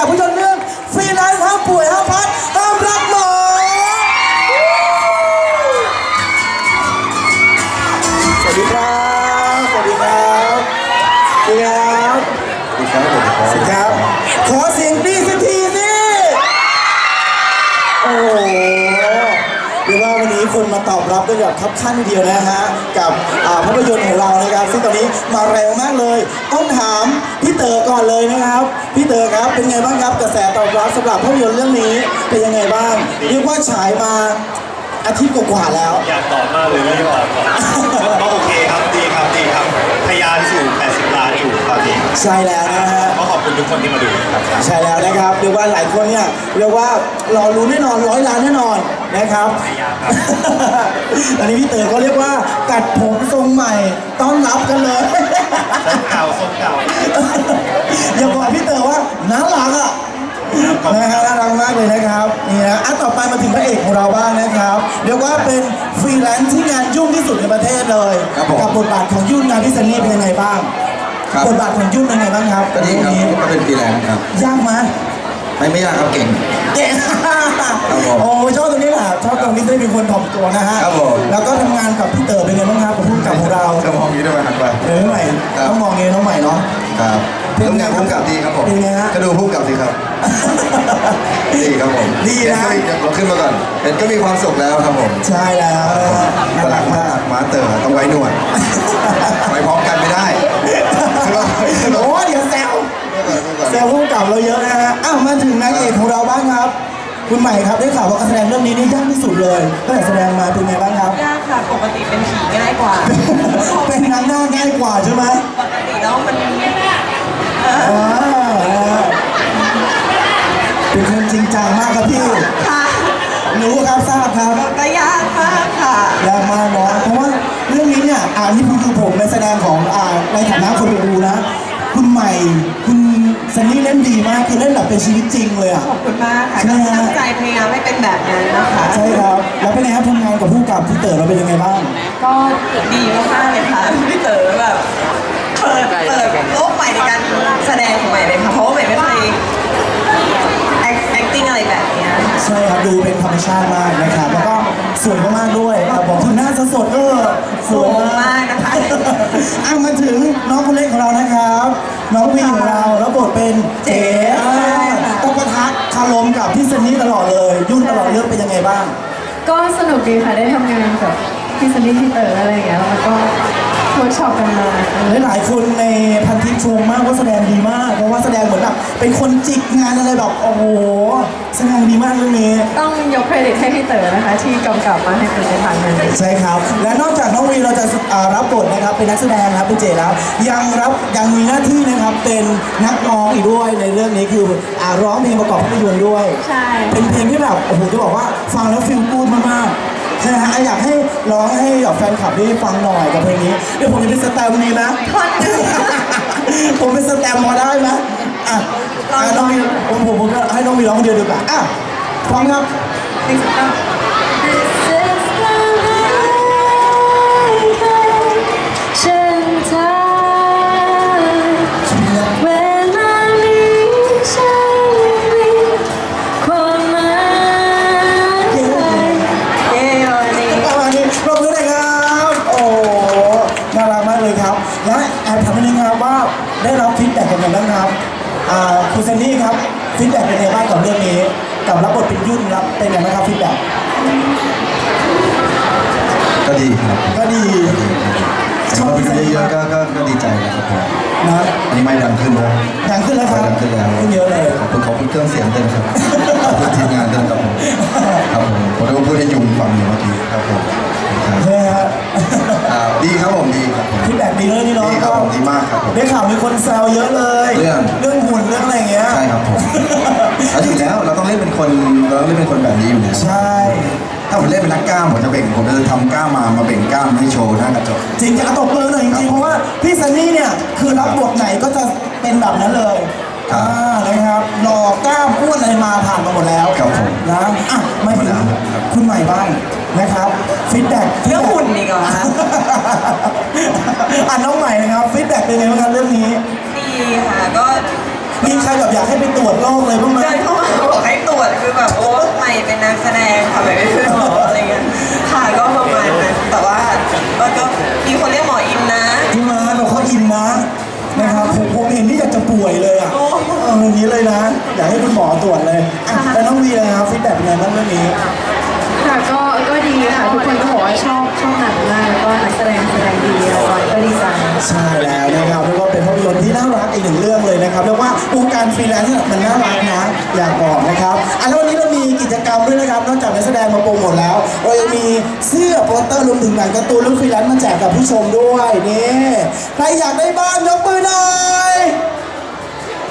จากภาพยนตร์เรื่องฟรีแลนซ์ห้ามป่วยห้ามพัดห้ามรักหมอสวัสดีครับ สวัสดีครับสวัสดีครับสวัสดีครับสวัสดีครับ ขอเสียงดีสักทีสิโอ้โหเรียกว่าวันนี้คนมาตอบรับกันแบบคับขั้นทีเดียวนะฮะ กับอ่าภาพยนตร์ของเรานะครับ ซึ่งตอนนี้มาเร็วมากเลย ต้องถามพี่เต๋อก่อนเลยนะครับพี่เต๋อครับเป็นไงบ้างครับกระแสตอบรับสำหรับภาพยนตร์เรื่องนี้เป็นยังไงบ้างเรียกว่าฉายมาอาทิตย์กว่าๆแล้ว อยากตอบมากเลยรีบออกก่อนก็โอเคครับดีครับดีครับทะยานสู่ 80 ล้านอยู่ตอนนี้ใช่แล้วนะฮะ ก็ขอบคุณทุกคนที่มาดูครับใช่แล้วนะครับเรียกว่าหลายคนเนี่ยเรียกว่ารอรู้นแน่นอนร้อยล้านแน่นอนนะครับ ตอนนี้พี่เต๋อเขาเรียกว่าตัดผมทรงใหม่ ต้อนรับกันเลย ส้มเก่าส้มเก่าอย่าบอกพี่เต๋อว่าน่ารักอะนะฮะน่ารักมากเลยนะครับนี่นะอะต่อไปมาถึงพระเอกของเราบ้างนะครับเรียกว่าเป็นฟรีแลนซ์ที่งานยุ่งที่สุดในประเทศเลยครับผมกับบทบาทของยุ่นงานพี่ซันนี่เป็นยังไงบ้างครับ บทบาทของยุ่นเป็นยังไงบ้างครับก็ดีครับก็เป็นฟรีแลนซ์ครับ ยากไหมไม่ไม่ยากครับเก่ง เก่งผมโอ้ชอบตรงนี้แหละชอบตรงนี้ ได้เป็นคนถ่อมตัวนะฮะครับผม แล้วก็ทำงานกับพี่เต๋อเป็นไงบ้างครับกับผู้กำกับของเราจะมองอย่างนี้ได้ไหมครับไปเออใหม่ครับ ต้องมองเองน้องใหม่เนาะ ครับทำงานพุ่งกับดีครับผมเป็นไงฮะ ก็ดูพุ่งกับสิครับดีครับผมดีนะเห็ก็เราขึ้นมาก่อนเห็นก็มีความสุขแล้วครับผมใช่แล้วนะฮะฝรั่งมากมาเตอร์ต้องไว้หนวดไว้พร้อมกันไม่ได้คือว่าโอ้ยอย่าแซว แซวผู้กำกับเราเยอะนะฮะอ้าวมาถึงนางเอกของเราบ้าง ครับคุณใหม่ครับได้ข่าวว่าการแสดงเรื่องนี้นี่ยากที่สุดเลยตั้งแต่แสดงมาเป็นไงบ้างครับ ยากค่ะปกติเป็นผีง่ายกว่าเป็นนางหน้าง่ายกว่าใช่ไหมปกติแล้วมันอ่าเป็นคนจริงจังมากครับพี่ค่ะรู้ครับทราบครับก็ยากมากค่ะยากมากเนาะเพราะว่าเรื่องนี้เนี่ยอ่านี่คือผมในแสดงของอ่าในฐานะคนไปดูนะ คุณใหม่คุณซั นนี่เล่นดีมากคือเล่นแบบเป็นชีวิตจริงเลยอะ ขอบคุณมากค่ะใช่ก็ฮะ ตั้งใจพยายามให้เป็นแบบนั้นนะคะใช่ครับ แล้วเป็นไงครับทำงานกับผู้กำกับพี่เต๋อเราเป็นยังไงบ้าง ก็ดีมากๆเลยค่ะพี่เต๋อแบบเปิดเปิดโลกใหม่ในการแสดงของใหม่เลยค่ะเพราะว่าใหม่ไม่เคย act- acting อะไรแบบเนี้ยใช่ครับดูเป็นธรรมชาติมากนะครับ แล้วก็สวยมากๆด้วยครับบอกถึงหน้าสดๆเออสวยสูงมากนะคะ อะมาถึงน้องคนเล็กของเรานะครับ น้องวีของเราแล้วบทเป็นเจ๋อ่าต้องประทะคารมกับพี่ซันนี่ตลอดเลย ยุ่นตลอดเรื่องเป็นยังไงบ้าง ก็สนุกดีค่ะได้ทำงานกับพี่ซันนี่พี่เต๋ออะไรอย่างเงี้ยแล้วก็ เวิร์กช็อปกันมาหลายๆคนในพันทิปชมมากว่าแสดงดีมาก เพราะว่าแสดงเหมือนแบบเป็นคนจิกงานอะไรแบบโอ้โหแสดงดีมากเรื่องนี้ต้องยกเครดิตให้พี่เต๋อนะคะ ที่กำกับมาให้เป็นในทางนั้นใช่ครับ และนอกจากน้องวีเราจะอ่ารับบทนะครับเป็นนักแสดงนะครับเป็นเจแล้ว ยังรับยังมีหน้าที่นะครับเป็นนักร้องอีกด้วยในเรื่องนี้คืออ่าร้องเพลงประกอบภาพยนตร์ด้วย ใช่ เป็นเพลงที่แบบโอ้โหจะบอกว่าฟังแล้วฟีลกูดมากๆ ใช่ไหมฮะอยากให้ร้องให้แบบแฟนคลับได้ฟังหน่อยกับเพลงนี้ เดี๋ยวผมจะเป็นสแตมป์นี้นะท่อนหนึ่งผมเป็นสแตมป์พอได้ไหมอะอะน้องมีผมผมผมให้น้องมีร้องคนเดียวดีกว่าอะพร้อมครับ เป็นยังไงบ้างกับเรื่องนี้กับรับบทเป็นยุ่นครับเป็นยังไงบ้างครับฟีดแบ็กก็ดีครับก็ดีชชออบบพี่ซันเยนี่อะๆก็ก็ก็ดีใจนะครับผมนะอันนี้ไม่ดังขึ้นแล้วดังขึ้นแล้วครับดังขึ้นแล้วขึ้นเยอะเลยขอบคุณขอบคุณเครื่องเสียงเต้นครับขอบคุณทีมงานเต้นครับผมครับผมผมได้พูดให้ยุงฟังอยู่เมื่อกี้ครับผมครับใช่ไหมฮะอ่าดีครับผมดีครับผมฟีดแบ็กดีเลยนี่เนาะดีครับผมดีมากครับผมได้ข่าวมีคนแซวเยอะเลย คนเราต้องเล่นเป็นคนแบบนี้อยู่แล้วใช่ ถ้าผมเล่นเป็นนักกล้ามผมจะเบ่งผมจะทำกล้ามมามาเบ่งกล้ามให้โชว์หน้ากระจก จริงจะตบมือหน่อยจริงๆเพราะว่าพี่ซันนี่เนี่ยคือรับบทไหนก็จะเป็นแบบนั้นเลยครับ อ่านะครับหล่อกล้ามอ้วนอะไรมาผ่านมาหมดแล้วครับผม นะอะมาถึงครับคุณใหม่บ้างนะครับฟีดแบ็ก เรื่องหุ่นดีกว่าคะ อะน้องใหม่นะครับฟีดแบ็กเป็นไงบ้างครับเรื่องนี้ ดีค่ะ ก็มีใครแบบอยากให้ไปตรวจโรคเลยบ้างไหม เดินเข้ามา บอกให้ตรวจคือแบบโอ้ใหม่เป็นนักแสดงค่ะไม่เป็นหมออะไรเงี้ยค่ะก็ประมาณนั้นแต่ว่าก็ก็มีคนเรียกหมออินนะพี่มาแบบเขาอินนะนะครับผมผมเห็นนี่อยากจะป่วยเลยอะโอ้เอออย่างนี้เลยนะ อยากให้คุณหมอตรวจเลยอะแล้วน้องวีนะครับฟีดแบ็กเป็นไงบ้างเรื่องนี้ค่ะก็ก็ดีค่ะทุกคนก็บอกว่าชอบชอบหนังมากแล้วก็นักแสดงแสดงดีละครก็ดีใจใช่แล้วนะครับเรียกว่าเป็นภาพยนตร์ที่น่ารักอีกหนึ่งเรื่องเลยนะครับเรียกว่าวงการฟรีแลนซ์เนี่ยมันน่ารักนะ อยากบอกนะครับอะแล้ววันนี้เรามีกิจกรรมด้วยนะครับ นอกจากนักแสดงมาโปรโมทแล้ว เรายังมีเสื้อโปสเตอร์รวมถึงหนังการ์ตูนเรื่องฟรีแลนซ์มาแจกกับผู้ชมด้วยนี่ใครอยากได้บ้างยกมือหน่อย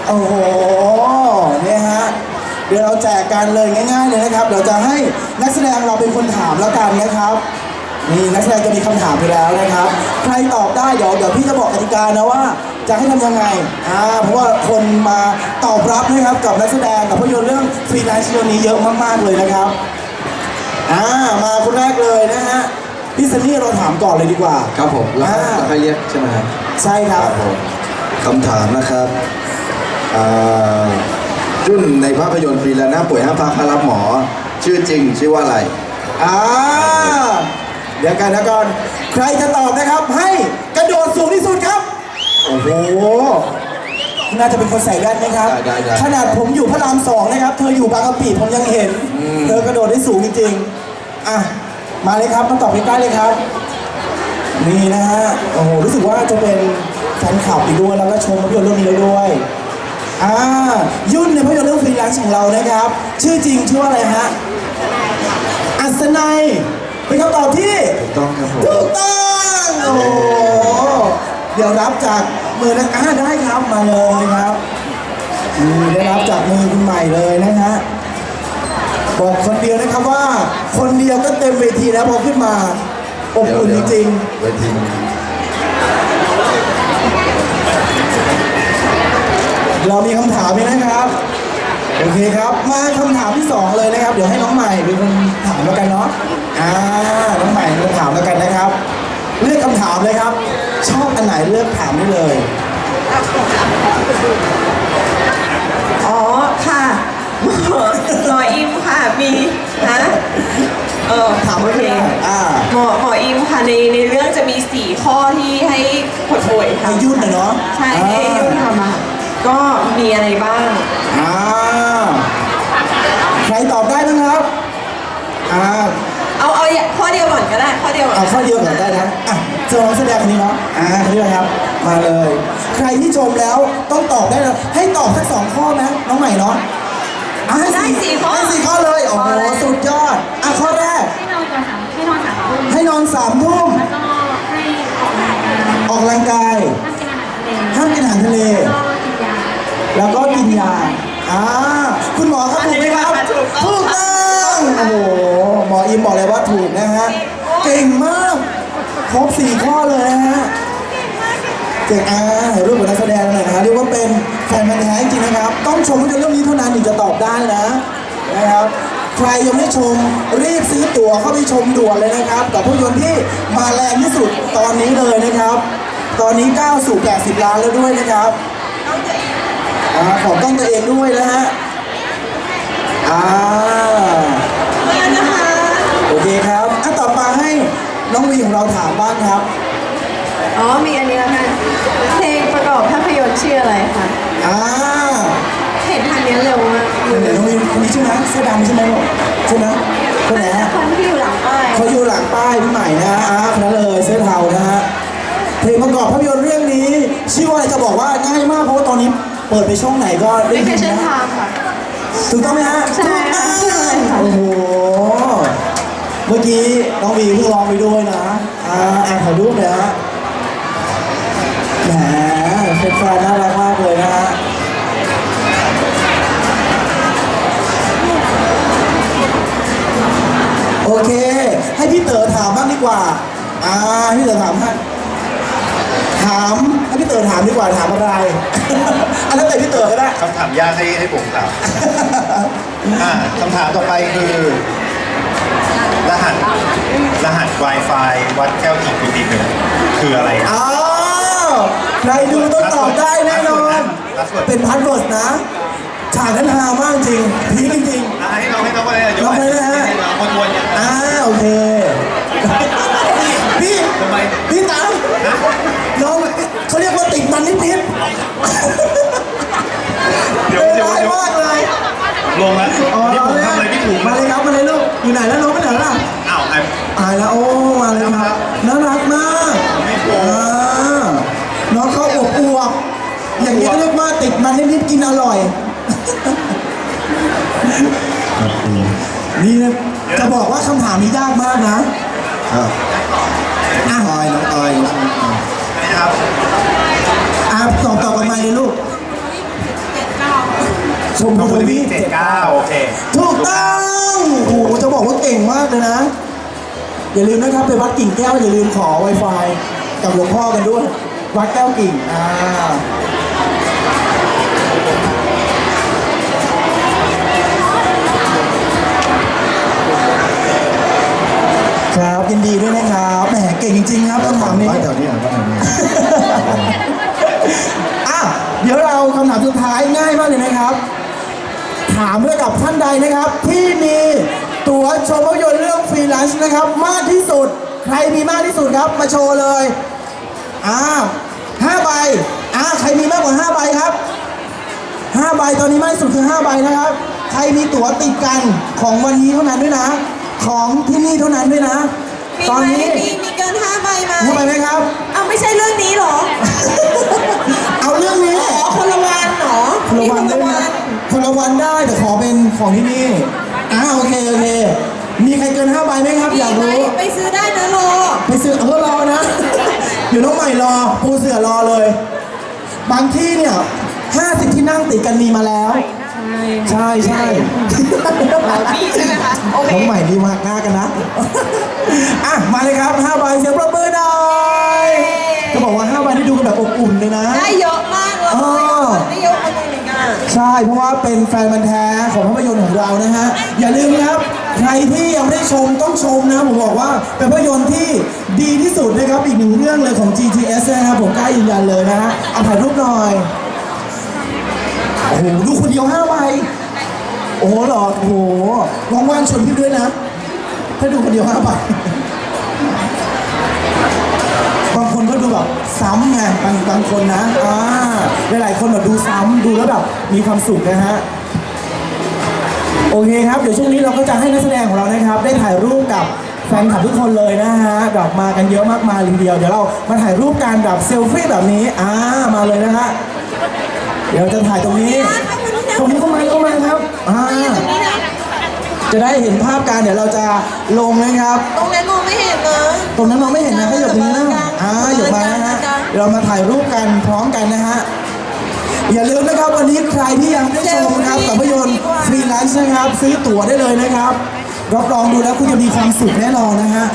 โอ้โหเนี่ยฮะเดี๋ยวเราแจกกันเลยง่าย ๆ เลยนะครับเดี๋ยวจะให้นักแสดงเราเป็นคนถามแล้วกันนะครับ นี่นักแสดงจะมีคำถามไปแล้วนะครับ ใครตอบได้เดี๋ยวเดี๋ยวพี่จะบอกกติกานะว่า จะให้ทำยังไงอ่าเพราะว่าคนมาตอบรับนะครับกับนักแสดงกับภาพยนตร์เรื่องฟรีแลนซ์เรื่องนี้เยอะมากๆเลยนะครับอ่ามาคนแรกเลยนะฮะพี่ซันนี่เราถามก่อนเลยดีกว่า ครับผมแล้วอ่า แล้วใครเรียกใช่ไหมครับใช่ครับ ผมคำถามนะครับอ่ารุ่นในภาพยนตร์ฟรีแลนซ์หน้าป่วยห้ามพักมารับหมอ ชื่อจริงชื่อว่าอะไร อ่า เดี๋ยวกันนะก่อน ใครจะตอบนะครับ ให้กระโดดสูงที่สุดครับ โอ้โห น่าจะเป็นคนใส่แว่นไหมครับ ได้ได้ได้ขนาดผมอยู่พระรามสองนะครับ เธออยู่บางกะปิผมยังเห็นเธอกระโดดได้สูงจริงๆ อะ มาเลยครับ มาตอบใกล้ๆเลยครับ นี่นะฮะ โอ้โห รู้สึกว่าจะเป็นแฟนคลับอีกด้วย แล้วก็ชมภาพยนตร์เรื่องนี้แล้วด้วย อ่า ยุ่นในภาพยนตร์เรื่องฟรีแลนซ์ของเรานะครับ ชื่อจริงชื่อว่าอะไรฮะ อัศนัย เป็นคำตอบที่ถูกต้องครับผมถูกต้องโอ้โหเดี๋ยวรับจากมือนะอ่าได้ครับมาเลยครับนี่ได้รับจากมือคุณใหม่เลยนะฮะบอกคนเดียวนะครับว่า คนเดียวก็เต็มเวทีแล้วพอขึ้นมาอบอุ่นจริงเวทีๆเรามีคำถามไหมนะครับ โอเคครับ มาคำถามที่สองเลยนะครับ เดี๋ยวให้น้องใหม่เป็นคนถามแล้วกันเนาะ อ่าน้องใหม่เป็นคนถามแล้วกันนะครับ เลือกคำถามเลยครับ ชอบอันไหนเลือกถามได้เลย อ๋อค่ะหมอหมออิมค่ะมีนะเออถามโอไม่เคได้อ่า หมอหมออิมค่ะในในเรื่องจะมีสี่ข้อที่ให้คนป่วยทำให้ยุ่นนะเนาะใช่ให้ยุ่นทำอะก็มีอะไรบ้าง อ่า ใครตอบได้บ้างครับ อ่าเอาเอาอย่างข้อเดียวก่อนก็ได้ ข้อเดียวก่อนเอาข้อเดียวก่อนได้นะอะเจอน้องแสดงคนนี้เนาะอ่าคนนี้นะครับ มาเลย ใครที่ชมแล้วต้องตอบได้เลยให้ตอบสักสองข้อนะน้องใหม่เนาะอะให้ได้สี่ข้อให้สี่ข้อเลยโอ้โหข้อแรกสุดยอดอะข้อแรก ให้นอนก่อนสามให้นอนสามทุ่มให้นอนสามทุ่มแล้วก็ให้ออกกำลังกายออกกำลังกายห้ามกินอาหารทะเลห้ามกินอาหารทะเล แล้วก็กินยาแล้วก็กินยาอ่าคุณหมอครับถูกไหมครับถูกต้องถูกต้องโอ้โหหมออิมบอกเลยว่า ถูกนะฮะ เก่งมาก ครบสี่ข้อเลยนะฮะ เก่งอ่าถ่ายรูปกับนักแสดงหน่อยนะฮะเรียกว่าเป็นแฟนพันธ์แท้จริงนะครับ ต้องชมภาพยนเรื่องนี้เท่านั้นถึงจะตอบได้นะนะครับ ใครยังไม่ชมรีบซื้อตั๋วเข้าไปชมด่วนเลยนะครับ กับภาพยนตร์ที่มาแรงที่สุดตอนนี้เลยนะครับ ตอนนี้ก้าวสู่80ล้านแล้วด้วยนะครับของต้องตัวเองด้วยนะฮะอ่า เคครับอะต่อมาให้น้องวีของเราถามบ้างครับ อ๋อ มีอันนี้แล้วกันเพลงประกอบภาพยนตร์ชื่ออะไรคะ อ่าเห็นทางนี้เร็วมากคนไหนน้องวีคนนี้ใช่ไหมเสื้อดำใช่ไหมลูกใช่ไหมคนไหนฮะคนที่อยู่หลังป้ายเขาอยู่หลังป้ายพี่ใหม่นะฮะอ่าคนนั้นเลยเสื้อเทานะฮะ เพลงประกอบภาพยนตร์เรื่องนี้ ชื่อว่าอะไรจะบอกว่าง่ายมากเพราะว่าตอนนี้เปิดไปช่องไหนก็ได้วิยิเคนชั่นนะไทม์ค่ะ ถูกต้องไหมฮะใช่ค่ะถูกต้องโอ้โห เมื่อกี้น้องวีเพิ่งร้องไปด้วยนะ อ่าอ่านขอรูปเลยฮะแหมเป็นแฟนน่ารักมากเลยนะฮะโอเค ให้พี่เต๋อถามบ้างดีกว่า อ่าพี่เต๋อถามฮะถามให้พี่เต๋อถามดีกว่าถามอะไร อันนั้นแต่พี่เต๋อก็ได้ คำถามยากให้ให้ผมถาม อ่าคำถามต่อไปคือ หัสรหัส Wi-Fi วัดแก้วกิ่งกุฏิหนึ่งคืออะไรครับ อ้าวใครดูต้องตอบได้แน่นอนเป็นพันเวิร์ดนะ ฉากนั้นฮามากจริง พีคจริง อะให้น้องให้น้องไปเลยน้องไปเลยนะฮะคนวนๆๆอ่าโอเค พี่ ทำไมพี่ตามน้องเขาเรียกว่าติดมันนิดเดี๋ๆยวเป็นเดี๋ยวร้ายเดี๋ยวมากเลยลงแล้วอ๋อนี่ผมทำอะไรไม่ถูกมาเลยครับมาเลยลูกอ โอ้มาเลยครับน่ารักมากไม่โกงอ่าน้องเขาอวบอวบอย่างนี้เรียกว่าติดมันนิดๆกินอร่อยนี่นะจะบอกว่าคำถามนี้ยากมากนะ ครับอะออยน้องออยนะครับอะตอบตอบกันมาเลยลูกชมน้องพูคุณทวีวีเจ็ดเก้าโอเค ถูกต้องโอ้โหจะบอกว่าเก่งมากเลยนะ อย่าลืมนะครับไปวัดกิ่งแก้วอย่าลืมขอ Wi-Fi กับหลวงพ่อกันด้วย วัดแก้วกิ่งอ่าครับยินดีด้วยนะครับแหมเก่งจริงๆครับคำถามนี้ บ้านแถวนี้เหรอบ้านแถวนี้ อะเดี๋ยวเราคำถามสุดท้ายง่ายมากเลยนะครับ ถามระดับท่านใดนะครับ ที่มี ตั๋วชมภาพยนตร์เรื่องฟรีแลนซ์นะครับ มากที่สุด ใครมีมากที่สุดครับ มาโชว์เลยอ่าห้าใบอ่าใครมีมากกว่าห้าใบครับห้าใบตอนนี้มากที่สุดคือห้าใบนะครับ ใครมีตั๋วติดกันของวันนี้เท่านั้นด้วยนะ ของที่นี่เท่านั้นด้วยนะ มีตอนไหมนี้มีมีเกินห้าใบไหมห้าใบไหมครับ เอาไม่ใช่เรื่องนี้เหรอเอาเรื่องนี้ อ๋อคนละวันเหรอคนละวันมีได้ไหมวัคนละวันได้แต่ขอเป็นของที่นี่ อ่าโอเคโอเค มีใครเกินห้าใบไหมครับ อยากมีไหมรู้ ไปซื้อได้นะโลไปซื้อเออรอนะเดี๋ยวน้องใหม่รอปูเสือรอเลย บางที่เนี่ยห้าสิบที่นั่งติดกันมีมาแล้ว ใช่ใช่มีใช่ไหมคะโอเค น้องใหม่ดีมากหน้ากันนะ อะ มาเลยครับห้าใบเสียงปรบมือหน่อยจะบอกว่าห้าใบที่ดูกันแบบอบอุ่นเลยนะ ได้เยอะ เพราะว่าเป็นแฟนมันธุ์แท้ของภาพยนตร์ของเรานะฮะ อย่าลืมนะครับ ใครที่ยังไม่ได้ชมต้องชมนะผมบอกว่าเป็นภาพยนตร์ที่ดีที่สุดนะครับอีกหนึ่งเรื่องเลยของ GTS นะครับผมกล้ายืนยันเลยนะฮะเอาถ่ายรูปหน่อยโอ้โหดูคนเดียวห้าใบโอ้โหหรอโอ้โหว่างๆชวนพี่ด้วยนะ ถ้าดูคนเดียวห้าใบ แบบซ้ำไงบางบางคนนะอ่าหลายๆคนแบบดูซ้ำดูแล้วแบบมีความสุขนะฮะโอเคครับ เดี๋ยวช่วงนี้เราก็จะให้นักแสดงของเรานะครับ ได้ถ่ายรูปกับแฟนคลับทุกคนเลยนะฮะแบบมากันเยอะมากมายเลยทีเดียว เดี๋ยวเรามาถ่ายรูปกันแบบเซลฟี่แบบนี้อ่ามาเลยนะฮะเดี๋ยวจะถ่ายตรงนี้ ตรงนี้เข้ามาเข้ามาครับ อ่า จะได้เห็นภาพการเดี๋ยวเราจะลงนะครับ ตรงนั้นมองไม่เห็นนะ ตรงนั้นมองไม่เห็นนะก็หยบนี้นะอ่าหยบมานะฮะเดี๋ยวเรามาถ่ายรูปกันพร้อมกันนะฮะอย่าลืมนะครับวันนี้ใครที่ยังไม่ได้ชมนะครับกับภาพยนตร์ฟรีแลนซ์นะครับ ซื้อตั๋วได้เลยนะครับรับรองดูแล้วคุณจะมีความสุขแน่นอนนะฮะ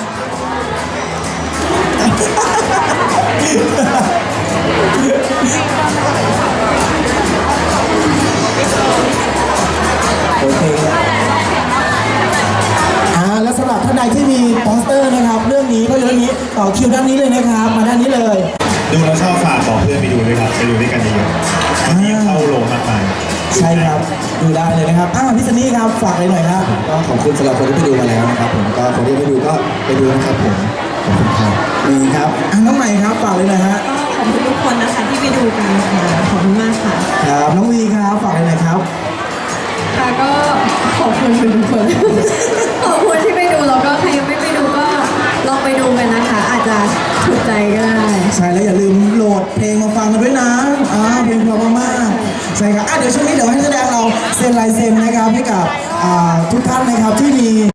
ใช่ครับดูได้เลยนะครับอ้าวพี่ซันนี่ครับฝากอะไรหน่อยครับ ก็ขอบคุณสำหรับคนที่ไปดูมาแล้วนะครับผมก็คนที่ไม่ดูก็ไปดูนะครับผมขอบคุณครับนี่ครับอะน้องใหม่ครับฝากเลยหน่อยฮะขอบคุณทุกคนนะคะที่ไปดูกันค่ะขอบคุณมากค่ะครับน้องวีครับฝากอะไรหน่อยครับ ค่ะก็ขอบคุณทุกคน ขอบคุณที่ไปดูแล้วก็ใครยังไม่ไปดูก็ลองไปดูกันนะคะ อาจจะถูกใจก็ได้ ใช่แล้วอย่าลืมโหลดเพลงมาฟังกันด้วยนะอ่าเพลงเพราะมากๆ ใช่ครับอะเดี๋ยวช่วงนี้เดี๋ยวให้แสดงเราเซ็นลายเซ็นนะครับให้กับอ่าทุกท่านนะครับที่มี